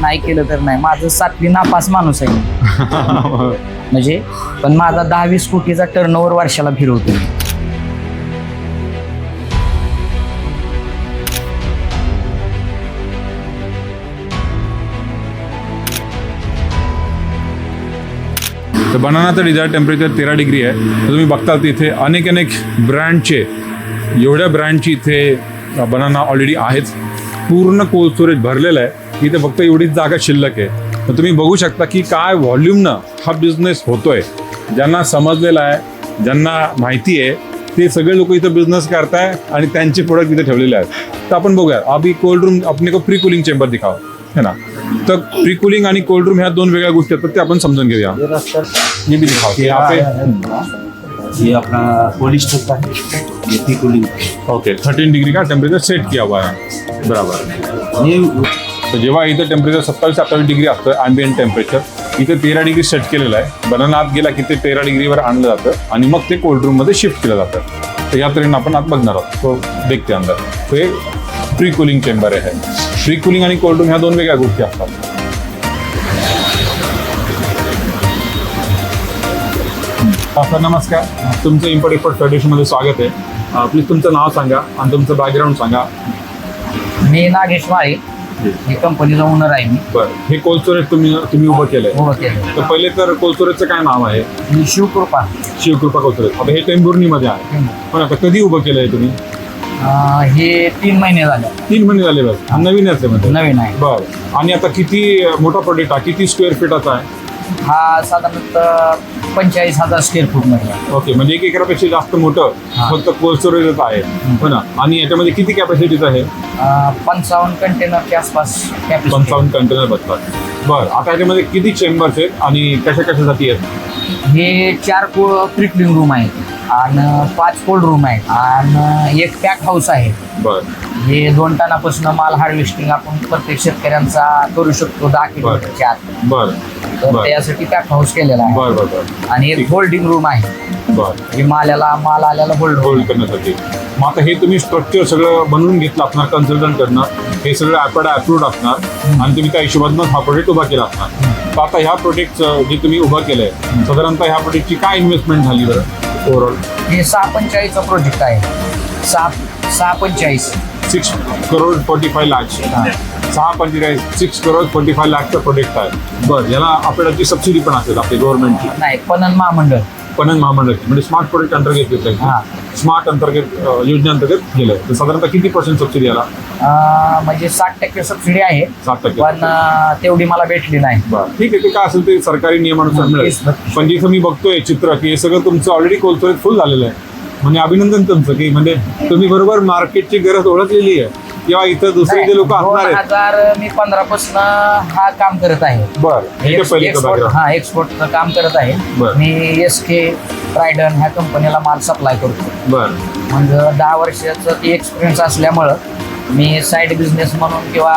नाही केलं तर नाही. माझं सातवी नापास माणूस आहे. म्हणजे पण माझा दहा वीस कोटीचा टर्नओव्हर वर्षाला फिरवतो मी. तर बनानाचं डिझायर टेम्परेचर तेरा डिग्री आहे. तर तुम्ही बघता इथे अनेक अनेक ब्रँडचे एवढ्या ब्रँडची इथे बनाना ऑलरेडी आहेत. पूर्ण कोल्ड स्टोरेज भरलेलं आहे. इथे फक्त एवढीच जागा शिल्लक आहे. तर तुम्ही बघू शकता की काय व्हॉल्यूमनं हा बिझनेस होतोय. ज्यांना समजलेला आहे ज्यांना माहिती आहे ते सगळे लोक इथं बिझनेस करताय आणि त्यांचे प्रोडक्ट इथे ठेवलेले आहेत. तर आपण बघूया अभी कोल्ड रूम को प्री कूलिंग चेंबर दिखाओ. है ना? तर प्री कूलिंग आणि कोल्ड रूम ह्या दोन वेगळ्या गोष्टी आहेत ते आपण समजून घेऊया. ये अपना है ये pre cooling okay thirteen degree का टेम्परेचर सेट किया हुआ है. बराबर. ये तर जेव्हा इथं टेम्परेचर सत्तावीस अठ्ठावीस डिग्री असतं अँबियन टेम्परेचर इथे तेरा डिग्री सेट केलेलं आहे. बनाना आत गेला की ते तेरा डिग्रीवर आणलं जातं आणि मग ते कोल्ड रूममध्ये शिफ्ट केलं जातं. तर या तऱ्हेनं आपण आत बघणार आहोत. तो देखते अंदर हे प्री कुलिंग चेंबर आहे. प्री कुलिंग आणि कोल्ड रूम ह्या दोन वेगळ्या गोष्टी असतात. सर नमस्कार. तुमचं इम्पोर्ट एक्सपोर्ट फेडरेशनमध्ये स्वागत आहे. प्लीज तुमचं नाव सांगा आणि तुमचं बॅकग्राऊंड सांगा. मी नागेश माळी ही कंपनीचा ओनर आहे मी. बरं. हे कोल्ड स्टोरेज तुम्ही तुम्ही उभं केलंय. उभं केलं तर पहिले तर कोल्ड स्टोरेजचं काय नाव आहे? मी शिवकृपा. शिवकृपा कोल्ड स्टोरेज आता हे टेंभुर्णीमध्ये आहे. पण आता कधी उभं केलंय तुम्ही? अं, हे तीन महिने झाले. तीन महिने झाले बस. नवीन आहे मध्ये नवीन आहे. बरं. आणि आता किती मोठा प्रोजेक्ट आहे? किती स्क्वेअर फीटाचा आहे? हा साधारणतः पंचेचाळीस हजार स्क्वेअर फूटमध्ये. ओके म्हणजे एक एकरापेक्षा जास्त मोठं हा. फक्त कोल्ड स्टोरेजच आहे. हो ना? आणि याच्यामध्ये किती कॅपॅसिटीच आहे? पंचावन्न कंटेनरच्या आसपास कॅपॅसिटी पंचावन्न कंटेनर बसतात. बरं आता याच्यामध्ये किती चेंबर्स आहेत आणि कशा कशासाठी आहेत? हे चार को क्रिकलिंग रूम आहेत. आणि पाच कोल्ड रूम आहेत. आणि एक पॅक हाऊस आहे. बरं. हे दोन टनापासून माल हार्वेस्टिंग आपण प्रत्येक शेतकऱ्यांचा करू शकतो दहा किलोमीटरच्या आत. बरं. तर त्यासाठी पॅक हाऊस केलेला आहे. बरं बरं बरं. आणि एक होल्डिंग रूम आहे. बरं. हे माल्याला माल आल्याला होल्ड होल्ड करण्यासाठी. मग आता हे तुम्ही स्ट्रक्चर सगळं बनवून घेतलं असणार कन्सल्टंट कडनं. हे सगळं ॲपड अप्रूव्ड असणार. आणि तुम्ही त्या हिशोबातून हा प्रोजेक्ट उभा केला असणार. तर आता ह्या प्रोजेक्टचं जे तुम्ही उभं केलंय साधारणतः ह्या प्रोजेक्टची काय इन्व्हेस्टमेंट झाली बरं? ओव्हरऑल हे सहा पंचेचाळीसचा प्रोजेक्ट आहे. सहा सहा पंचेचाळीस. Six crore forty five lakhs सहा पंचेचाळीस सिक्स करोड फोर्टी फाय लॅक्सचं प्रोजेक्ट आहे. बरं याला आपल्याला सबसिडी पण असेल आपली गव्हर्नमेंटची नाही पणन महामंडळ. पणन महामंडळाची म्हणजे स्मार्ट प्रोजेक्ट अंतर्गत घेतलंय हा. स्मार्ट अंतर्गत योजनेअंतर्गत गेलंय तर साधारणतः किती पर्सेंट सबसिडी अं, म्हणजे साठ टक्के सबसिडी आहे. सात टक्के. पण अं, तेवढी मला भेटली नाही. बरं. ठीक आहे ते काय असेल ते सरकारी नियमानुसार मिळेल. पण जिथं मी बघतोय चित्र की हे सगळं तुमचं ऑलरेडी कोलतोय फुल झालेलं आहे. म्हणजे अभिनंदन तुमचं की म्हणजे तुम्ही बरोबर मार्केटची गरज ओळखलेली आहे. किंवा इथं दुसरे जे लोक दोन असणार आहेत. हजार मी पंधरा पासून हा काम करत आहे. बरं एक्स- एक्सपोर्ट हा काम करत आहे. बरं. मी एस के ट्रायडन ह्या कंपनीला माल सप्लाय करतो. बरं. मग दहा वर्षाचं ते एक्सपिरियन्स असल्यामुळं मी साईड बिझनेस म्हणून किंवा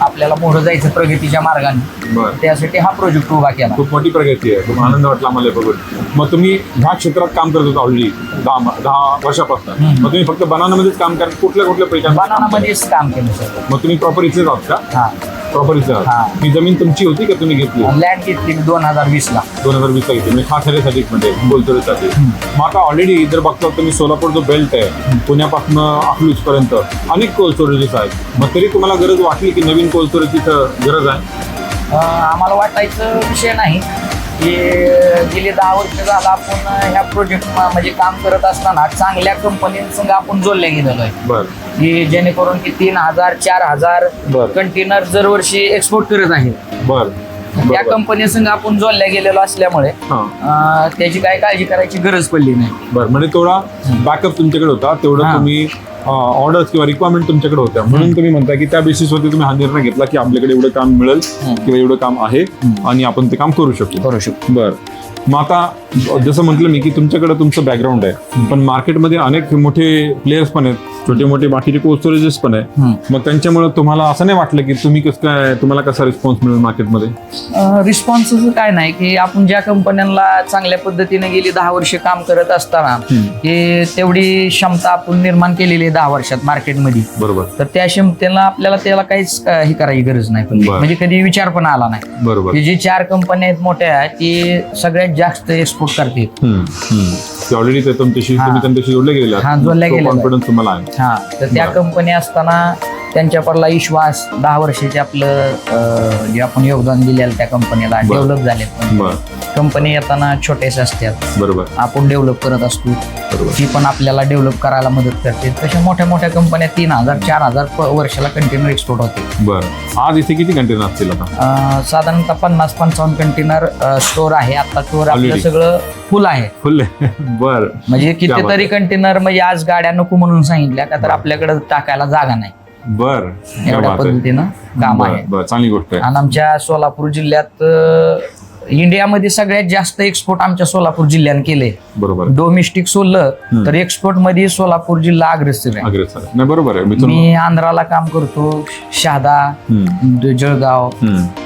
आपल्याला मोठं जायचं प्रगतीच्या मार्गाने बरं. त्यासाठी हा प्रोजेक्ट उभा केला. खूप मोठी प्रगती आहे. खूप आनंद वाटला मला हे बघून. मग तुम्ही ह्या क्षेत्रात काम करत होता ऑलरेडी दहा दहा वर्षापासून. हम्म. मग तुम्ही फक्त बनानामध्येच काम करा कुठल्या कुठल्या पैशात बनानामध्येच काम केलं सर. मग तुम्ही प्रॉपर इथेच आहात का? हा. प्रॉपर इथे हा. ही जमीन तुमची होती का तुम्ही घेतली? लँड घेतली मी दोन हजार वीस ला. दोन हजार वीसला घेतली. म्हणजे खासऱ्यासाठी म्हणजे बोलतोरीसाठी. मग आता ऑलरेडी जर बघता तुम्ही सोलापूर जो बेल्ट आहे पुण्यापासून अकलूज पर्यंत अनेक कोल्ड स्टोरेजेस आहेत. मग तरी तुम्हाला गरज वाटली की नवीन कोल्ड स्टोरेज तिथं गरज आहे? अं, आम्हाला वाटायचं विषय नाही. की गेली दहा वर्ष झालं आपण ह्या प्रोजेक्ट म्हणजे काम करत असताना चांगल्या कंपनीसंग आपण जोडले गेलेलो आहे. बरं. की जेणेकरून की तीन हजार चार हजार. कंटेनर दरवर्षी एक्सपोर्ट करत आहे. बरं. त्या बरोबर. कंपनीसंग आपण जोडल्या गेलेलो असल्यामुळे त्याची काय काळजी करायची गरज पडली नाही. बरं म्हणजे तेवढा बॅकअप तुमच्याकडे होता तेवढं. तुम्ही ऑर्डर्स किंवा रिक्वायरमेंट तुमच्याकडे होत्या. म्हणून तुम्ही म्हणता की त्या बेसिसवरती तुम्ही हा निर्णय घेतला की आपल्याकडे एवढं काम मिळेल. किंवा एवढं काम आहे आणि आपण ते काम करू शकतो करू शकतो बर. मग आता जसं म्हटलं मी की तुमच्याकडे तुमचं बॅकग्राऊंड आहे. पण मार्केटमध्ये अनेक मोठे प्लेयर्स पण आहेत. छोटे मोठे बाकीचे कोल्ड स्टोरेजेस पण आहे. मग त्यांच्यामुळे तुम्हाला असं नाही वाटलं की तुम्ही कसं काय तुम्हाला कसा रिस्पॉन्स मिळेल मार्केटमध्ये रिस्पॉन्स काय नाही की आपण ज्या कंपन्यांना चांगल्या पद्धतीने गेली दहा वर्ष काम करत असताना की तेवढी क्षमता आपण निर्माण केलेली आहे दहा वर्षात मार्केटमध्ये बरोबर. तर त्या क्षमतेला आपल्याला त्याला काहीच हे करायची गरज नाही. पण. म्हणजे कधी विचार पण आला नाही. बरोबर. की जी चार कंपन्या आहेत मोठ्या ती सगळ्यात जास्त एक्सपोर्ट करते. ऑलरेडी तुमच्याशी हा. तुम्ही त्यांच्याशी जोडले हा. कॉन्फिडन्स तुम्हाला आहे. हा तर त्या. कंपनी असताना त्यांच्यावरला विश्वास दहा वर्षाचे आपलं अं, जे आपण योगदान दिलेलं त्या कंपनीला बरं. डेव्हलप झालेत बर. कंपनी येताना छोटेसे असतात. बरोबर. आपण डेव्हलप करत असतो. बरोबर. ती पण आपल्याला डेव्हलप करायला मदत करते. तशा मोठ्या मोठ्या कंपन्या तीन हजार चार हजार प- वर्षाला कंटेनर एक्सपोर्ट होते. बर. आज इथे किती कंटेनर असतील आता? अं, साधारणतः पन्नास पंचावन्न कंटेनर स्टोर आहे. आता स्टोर आपलं Already. सगळं फुल आहे. फुल बर. म्हणजे कितीतरी कंटेनर म्हणजे आज गाड्या नको म्हणून सांगितल्या का तर आपल्याकडे टाकायला जागा नाही. बर. एवढ्या पद्धतीनं काम आहे. बर चांगली गोष्ट आहे. आणि आमच्या सोलापूर जिल्ह्यात इंडियामध्ये सगळ्यात जास्त एक्सपोर्ट आमच्या सोलापूर जिल्ह्याने केले. बरोबर. डोमेस्टिक सोडलं तर एक्सपोर्टमध्ये सोलापूर जिल्हा अग्रेसर आहे. अग्रेसर नाही बरोबर आहे. मी आंध्राला काम करतो शहादा जळगाव.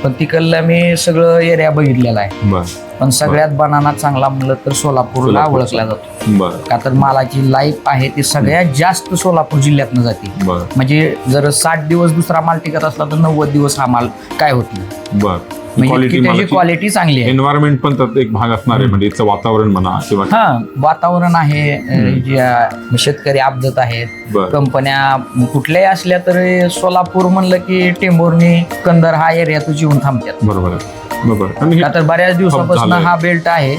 पण तिकडलं मी सगळं एरिया बघितलेला आहे. पण सगळ्यात बनाना चांगला म्हणलं तर सोलापूरला सोलापूर. ओळखला जातो. का तर मालाची लाईफ आहे ती सगळ्यात जास्त सोलापूर जिल्ह्यातनं जाते. म्हणजे जर साठ दिवस दुसरा माल टिकत असला तर नव्वद दिवस हा माल काय होत नाही. म्हणजे क्वालिटी क्वालिटी चांगली आहे. एन्व्हायरमेंट पण एक भाग असणार आहे. म्हणजे वातावरण म्हणा किंवा हा वातावरण आहे शेतकरी अपदत आहेत. कंपन्या कुठल्याही असल्या तरी सोलापूर म्हणलं की टेंभुर्णी कंदर हा एरियातच येऊन थांबतात. बरोबर आहे. बरोबर. का तर बऱ्याच दिवसापासून. हा बेल्ट आहे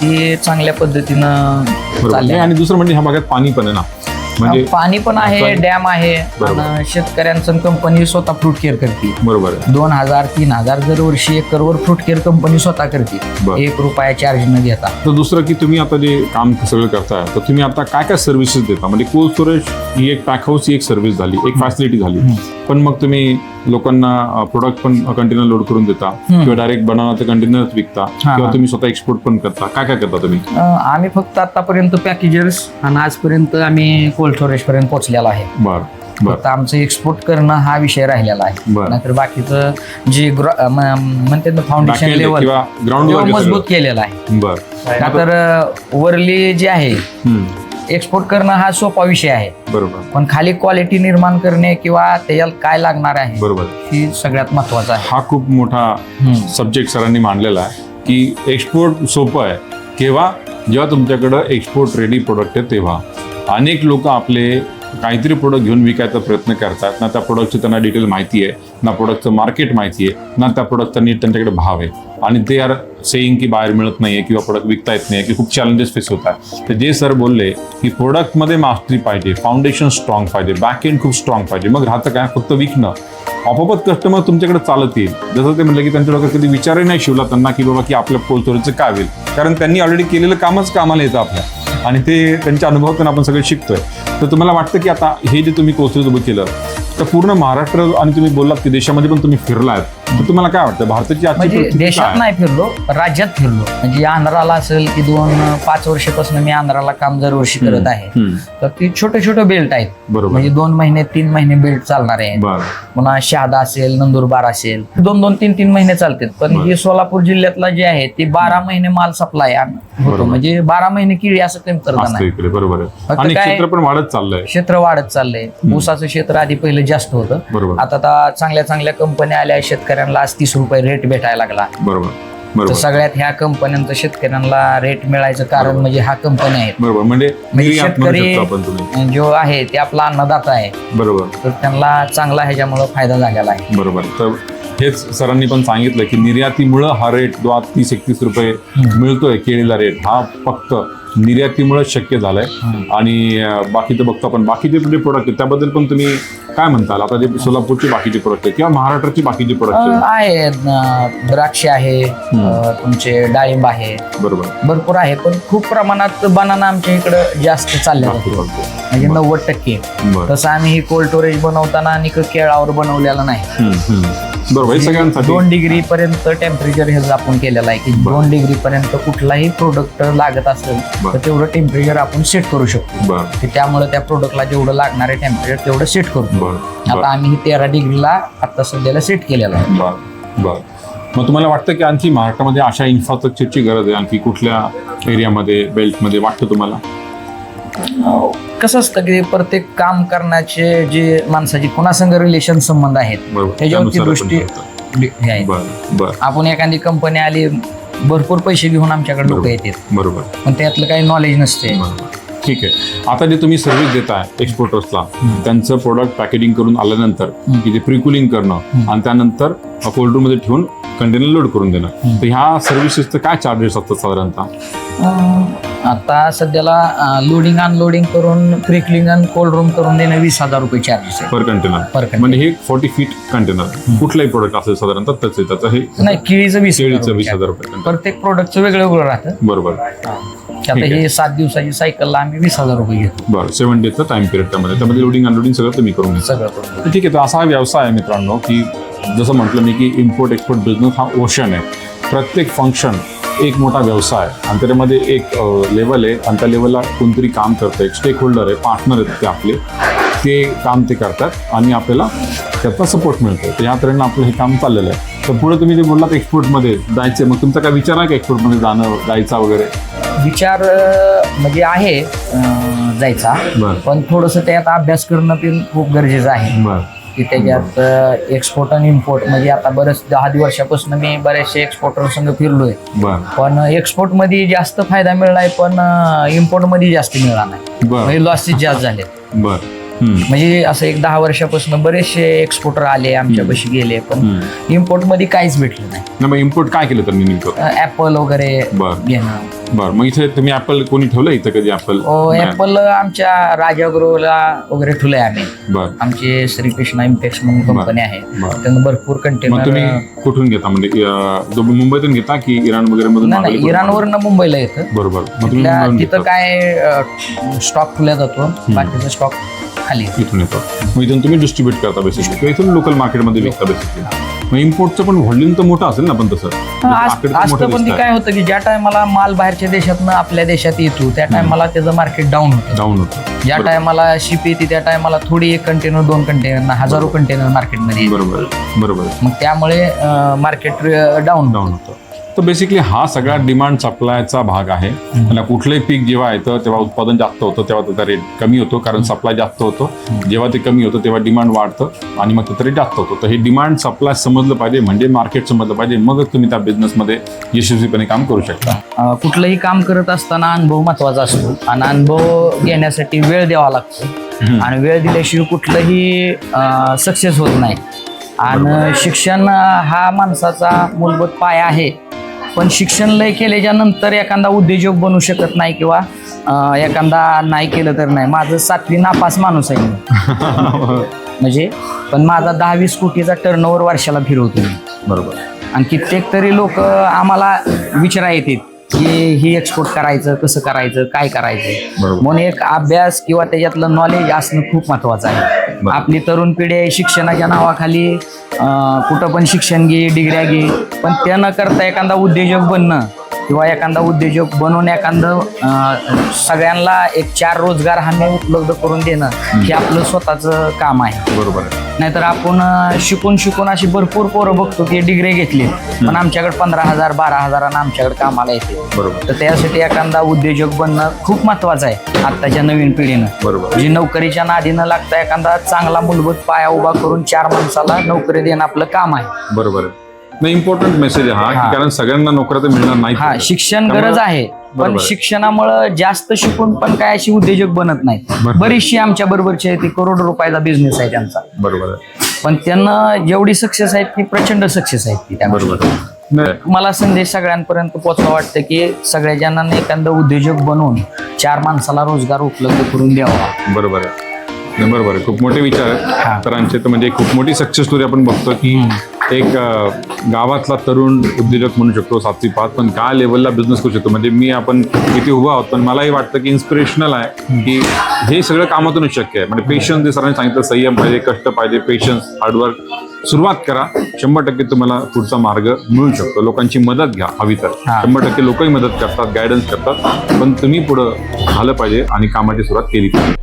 ती चांगल्या पद्धतीनं चालली आणि दुसरं म्हणजे ह्या भागात पाणी पण आहे ना. म्हणजे पाणी पण आहे डॅम आहे. आणि शेतकऱ्यांचं कंपनी स्वतः फ्रूट केअर करते बरोबर दोन हजार तीन हजार दरवर्षी एकरवर फ्रूट केअर कंपनी स्वतः करते. एक रुपया चार्ज न घेता. तर दुसरं की तुम्ही आता जे काम सगळं करताय तर तुम्ही आता काय काय सर्व्हिसेस देता? म्हणजे कोल्ड स्टोरेज ही एक पॅक हाऊस ही एक सर्व्हिस झाली एक फॅसिलिटी झाली. पण मग तुम्ही लोकांना प्रोडक्ट पण कंटेनर लोड करून देता. किंवा डायरेक्ट बनवणार कंटेनर्स विकता. किंवा. तुम्ही स्वतः एक्सपोर्ट पण करता. काय काय करता तुम्ही? आम्ही फक्त आतापर्यंत पॅकेजर्स आणि आजपर्यंत आम्ही कोल्ड स्टोरेज पर्यंत पोहोचलेलो आहे. बर फक्त आमचं एक्सपोर्ट करणं हा विषय राहिलेला आहे. बरं. नाहीतर बाकीचं जे म्हणते ना फाउंडेशन लेवल ग्राउंड मजबूत केलेलं आहे. तर वरली जे आहे एक्सपोर्ट करणं हा सोपा विषय आहे. बरोबर. पण खाली क्वालिटी निर्माण करणे किंवा त्याच्यात काय लागणार आहे बरोबर. ही सगळ्यात महत्वाचं आहे. हा खूप मोठा हम्म. सब्जेक्ट सरांनी मांडलेला आहे की एक्सपोर्ट सोपं आहे. केव्हा? जेव्हा तुमच्याकडं एक्सपोर्ट रेडी प्रोडक्ट आहे तेव्हा. अनेक लोक आपले काहीतरी प्रोडक्ट घेऊन विकायचा प्रयत्न करतात. ना त्या प्रोडक्टची त्यांना डिटेल माहिती आहे ना प्रोडक्टचं मार्केट माहिती आहे ना त्या प्रोडक्टचा नीट त्यांच्याकडे भाव आहे. आणि ते यार सेईंग की बाहेर मिळत नाही आहे किंवा प्रोडक्ट विकता येत नाही की खूप चॅलेंजेस फेस होतात तर जे सर बोलले की प्रोडक्टमध्ये मास्टरी पाहिजे फाउंडेशन स्ट्रॉंग पाहिजे बॅक एंड खूप स्ट्रॉंग पाहिजे. मग राहतं काय? फक्त विकणं. आपोआपत कस्टमर तुमच्याकडे चालत येईल. जसं ते म्हणलं की त्यांच्या डोक्यात कधी विचारही नाही शिवला त्यांना की बाबा की आपल्या पोलचोरीचं काय होईल? कारण त्यांनी ऑलरेडी केलेलं कामच कामाला येतं आपल्या. आणि ते त्यांच्या अनुभवातून आपण सगळे शिकतोय. तर तुम्हाला वाटतं की आता हे जे तुम्ही कोर्सेस उभं केलं तर पूर्ण महाराष्ट्र आणि तुम्ही बोललात की देशामध्ये पण तुम्ही फिरलात. तुम्हाला काय वाटतं? भारताची आजची म्हणजे परिस्थिती देशात काय? नाही फिरलो राज्यात फिरलो. म्हणजे आंध्राला असेल की दोन पाच वर्षापासून मी आंध्राला काम दरवर्षी करत आहे. हम्म, तर ती छोटे छोटे बेल्ट आहेत. बरोबर. म्हणजे दोन महिने तीन महिने बेल्ट चालणार आहे बरं. पुन्हा शहादा असेल नंदुरबार असेल. दोन दोन तीन तीन महिने चालतात. पण. हे सोलापूर जिल्ह्यातला जे आहे ते बारा महिने माल सप्लाय बरोबर. होतो. म्हणजे बारा महिने किळी असं कमी करता असतं नाही. इकडे बरोबर आहे. फक्त आणि काय- क्षेत्र पण वाढत चाललंय. क्षेत्र वाढत चाललंय. ऊसाचं क्षेत्र आधी पहिलं जास्त होतं. आता आता चांगल्या चांगल्या कंपन्या आल्या शेतकऱ्यांना आज तीस रुपये रेट भेटायला लागला. बरोबर तर बरोबर. सगळ्यात ह्या कंपन्यांचं शेतकऱ्यांना रेट मिळायचं कारण बरोबर. म्हणजे हा कंपन्या आहेत. बरोबर म्हणजे म्हणजे निर्यात म्हणू शेतकरी शकतो आपण तुम्ही. जो आहे ते आपला अन्नदाता आहे. बरोबर. तर त्यांना चांगला ह्याच्यामुळे फायदा झालेला आहे. बरोबर. तर हेच सरांनी पण सांगितलं की निर्यातीमुळं हा रेट जो आज तीस एकतीस रुपये मिळतोय केळीला रेट हा फक्त निर्यातीमुळे शक्य झालाय. आणि बाकीचं बघतो आपण. बाकीचे जे प्रोडक्ट आहेत त्याबद्दल पण तुम्ही काय म्हणताल? आता जे सोलापूरचे बाकीचे प्रोडक्ट आहेत किंवा महाराष्ट्राची बाकीचे प्रोडक्ट आहे द्राक्ष आहे तुमचे डाळिंब आहे. बरोबर. भरपूर आहे पण खूप प्रमाणात बनाना आमच्या इकडं जास्त चालले. म्हणजे नव्वद टक्के. तसं आम्ही ही कोल्ड स्टोरेज बनवताना आणि केळावर बनवलेलं नाही. बरोबर हे सगळ्यांसाठी. दोन डिग्री पर्यंत टेम्परेचर हे आपण केलेलं आहे की दोन डिग्री पर्यंत कुठलाही प्रोडक्ट लागत असेल. तर तेवढं टेम्परेचर आपण सेट करू शकतो. की त्यामुळे त्या प्रोडक्टला जेवढं लागणारे टेम्परेचर तेवढं सेट करतो. आता आम्ही तेरा डिग्रीला आता सध्याला सेट केलेलं आहे. मग तुम्हाला वाटतं की आणखी महाराष्ट्रामध्ये अशा इन्फ्रास्ट्रक्चरची गरज आहे? आणखी कुठल्या एरियामध्ये बेल्टमध्ये वाटतं तुम्हाला? कसं असतं की प्रत्येक काम करण्याचे जे माणसाची कोणासंग रिलेशन संबंध आहेत बरोबर. त्याच्यावरती त्यानुसार दृष्टी आपण करतो. हे आहे बर बर. आपण एखादी कंपनी आली भरपूर पैसे घेऊन आमच्याकडे लोक बरोबर. येतात. बरोबर. पण त्यातलं काही नॉलेज नसते. बरोबर. ठीक आहे. आता जे तुम्ही सर्व्हिस देताय एक्सपोर्टर्सला त्यांचं प्रोडक्ट पॅकेजिंग करून आल्यानंतर की ते प्रिकुलिंग करणं आणि त्यानंतर कोल्ड रूममध्ये ठेवून कंटेनर लोड करून देणं. तर ह्या सर्व्हिसेसचं काय चार्जेस असतात साधारणतः? अं, आता सध्याला लोडिंग अनलोडिंग करून क्रिकलिंग आणि कोल्ड रूम करून देणं वीस हजार रुपये चार्जेस आहे पर कंटेनर container. म्हणजे हे फोर्टी फीट कंटेनर कुठलाही प्रोडक्ट असेल साधारणतः त्याचं आहे. त्याचं हे नाही केळीचं वीस हजार केळीचं वीस रुपये हजार रुपये container. प्रत्येक प्रोडक्टचं वेगळं वेगळं राहतं. बरोबर. आता ठीक आहे. हे सात दिवसाची सायकलला आम्ही वीस हजार रुपये घेतो. बरं सेवन डेजचा टाइम पिरियड त्यामध्ये. त्यामध्ये लोडिंग अनलोडिंग सगळं तुम्ही करून घेता सगळं करून तर ठीक आहे तर असा हा व्यवसाय आहे मित्रांनो की जसं म्हटलं मी की इम्पोर्ट एक्सपोर्ट बिझनेस हा ओशन आहे. प्रत्येक फंक्शन एक मोठा व्यवसाय आहे. आणि त्याच्यामध्ये एक लेवल आहे. आणि त्या लेवलला कोणतरी काम करतं एक स्टेक होल्डर आहे पार्टनर आहेत ते आपले. ते काम ते करतात आणि आपल्याला त्याचा सपोर्ट मिळतो. तर या तऱ्हेनं आपलं हे काम चाललेलं आहे. तर पुढे तुम्ही जे बोललात एक्सपोर्टमध्ये जायचं मग तुमचा काय विचार आहे का एक्सपोर्टमध्ये जाणं जायचा वगैरे? विचार म्हणजे आहे जायचा. बरं. पण थोडस त्यात अभ्यास करणं पण खूप गरजेचं आहे. बरं. की त्याच्यात एक्सपोर्ट आणि इम्पोर्ट म्हणजे आता बरेच दहा वर्षापासून मी बरेचसे एक्सपोर्टर संघ फिरलोय. पण एक्सपोर्टमध्ये जास्त फायदा मिळालाय पण इम्पोर्टमध्ये जास्त मिळाला नाही. लॉसेस जास्त झाले. म्हणजे असं एक दहा वर्षापासून बरेचसे एक्सपोर्टर आले आमच्यापाशी गेले पण. इम्पोर्टमध्ये काहीच भेटलं नाही. इम्पोर्ट काय केलं त्यांनी नेमकं? ऍपल वगैरे बरं. घेणं. बरं मग इथे तुम्ही ऍपल कोणी ठेवलं इथं कधी ऍपल ऍपल आमच्या राजागृहला वगैरे ठेवलंय आम्ही. बरं. आमचे श्रीकृष्णा इम्पॅक्स म्हणून कंपनी आहे. बरं. त्यांना भरपूर मग तुम्ही कंटेनर कुठून घेता? म्हणजे मुंबईतून घेता की इराण वगैरे मधून नाही इराणवरनं मुंबईला येतं. बरोबर. तिथं. काय स्टॉक खुल्या जातो. बाकीचा स्टॉक खाली. इथून येतो. मग इथून तुम्ही डिस्ट्रीब्यूट करता बेसिकली किंवा इथून लोकल मार्केटमध्ये विकता बेसिकली मग इम्पोर्टचं पण व्हॉल्यूम तर मोठं असेल ना पण तसं? Market तर असतं मोठं पण ते दिसतंय. काय होतं की ज्या टायमाला माल बाहेरच्या देशातनं आपल्या देशात येतो त्या टायमाला त्याचं मार्केट डाऊन होतं. डाऊन होतं. ज्या टायमाला शिप येते त्या टायमाला थोडी एक कंटेनर दोन कंटेनर हजारो कंटेनर मार्केटमध्ये येते. बरोबर. बरोबर. मग त्यामुळे मार्केट डाऊन डाऊन होतं. तर बेसिकली हा सगळा डिमांड सप्लायचा भाग आहे. त्याला कुठलंही पीक जेव्हा येतं तेव्हा उत्पादन जास्त होतं तेव्हा त्याचा रेट कमी होतो कारण सप्लाय जास्त होतो. जेव्हा ते कमी होतं तेव्हा डिमांड वाढतं आणि मग त्याचा रेट जास्त होतो. तर हे डिमांड सप्लाय समजलं पाहिजे म्हणजे मार्केट समजलं पाहिजे मगच तुम्ही त्या बिझनेसमध्ये यशस्वीपणे काम करू शकता. कुठलंही काम करत असताना अनुभव महत्त्वाचा असतो. आणि अनुभव घेण्यासाठी वेळ द्यावा लागतो. आणि वेळ दिल्याशिवाय कुठलंही सक्सेस होत नाही. आणि शिक्षण हा माणसाचा मूलभूत पाया आहे. पण शिक्षण लय केल्याच्यानंतर एखादा उद्योजक बनू शकत नाही किंवा अं, एखादा नाही केलं तर नाही माझं सातवी नापास माणूस आहे मी. म्हणजे पण माझा दहा वीस कोटीचा टर्नओव्हर वर्षाला फिरवतो मी बरोबर आणि कित्येक तरी लोक आम्हाला विचारा येतात की हे एक्सपोर्ट करायचं कसं करायचं काय करायचं बरोबर. म्हणून एक अभ्यास किंवा त्याच्यातलं नॉलेज असणं खूप महत्वाचं आहे. आपली तरुण पिढी आहे शिक्षणाच्या नावाखाली अं, कुठं पण शिक्षण घे डिग्र्या घे पण त्या न करता एखादा उद्योजक बनणं किंवा एखादा उद्योजक बनवून एखादं सगळ्यांना एक चार रोजगार हमी उपलब्ध करून देणं हे आपलं स्वतःचं काम आहे. बरोबर नाहीतर आपण शिकून शिकून अशी भरपूर पोरं बघतो की डिग्री घेतली पण आमच्याकडे पंधरा हजार बारा हजारानं आमच्याकडे कामाला येते. बरोबर. तर त्यासाठी एखादा उद्योजक बनणं खूप महत्वाचं आहे आत्ताच्या नवीन पिढीनं. बरोबर. जी नोकरीच्या नादी न लागता एखादा चांगला मूलभूत पाया उभा करून चार माणसाला नोकरी देणं आपलं काम आहे. बरोबर नाही इम्पॉर्टंट मेसेज आहे हा हा. की कारण सगळ्यांना नोकऱ्या तर मिळणार नाही हा शिक्षण गरज आहे पण बरोबर आहे. शिक्षणामुळं जास्त शिकून पण काय अशी उद्योजक बनत बरोबर. बरीचशी आमच्या बरोबरची आहे ती करोड रुपयाचा बिझनेस आहे त्यांचा. बरोबर आहे. पण त्यांना जेवढी सक्सेस आहेत ती प्रचंड सक्सेस आहेत ती बरोबर आहे. नाही मला संदेश सगळ्यांपर्यंत पोचवा वाटतं की सगळ्या जणांना एखादं उद्योजक बनवून चार माणसाला रोजगार उपलब्ध करून द्यावा. बरोबर आहे. नाही, बरोबर आहे. खूप मोठे विचार हा. आहेत तरांचे तर म्हणजे खूप मोठी सक्सेस स्टोरी आपण बघतो की एक गावातला तरुण उद्योजक म्हणू शकतो सातवी पाच पण काय लेवलला बिझनेस करू शकतो? म्हणजे मी आपण इथे उभा आहोत पण मलाही वाटतं की इन्स्पिरेशनल आहे की हे सगळं कामातूनच शक्य आहे. म्हणजे पेशन्स जे सरांनी सांगितलं संयम पाहिजे कष्ट पाहिजे पेशन्स हार्डवर्क सुरुवात करा. शंभर टक्के तुम्हाला पुढचा मार्ग मिळू शकतो. लोकांची मदत घ्या हवी तर. शंभर टक्के लोकही मदत करतात गायडन्स करतात. पण तुम्ही पुढं झालं पाहिजे आणि कामाची सुरुवात केली पाहिजे.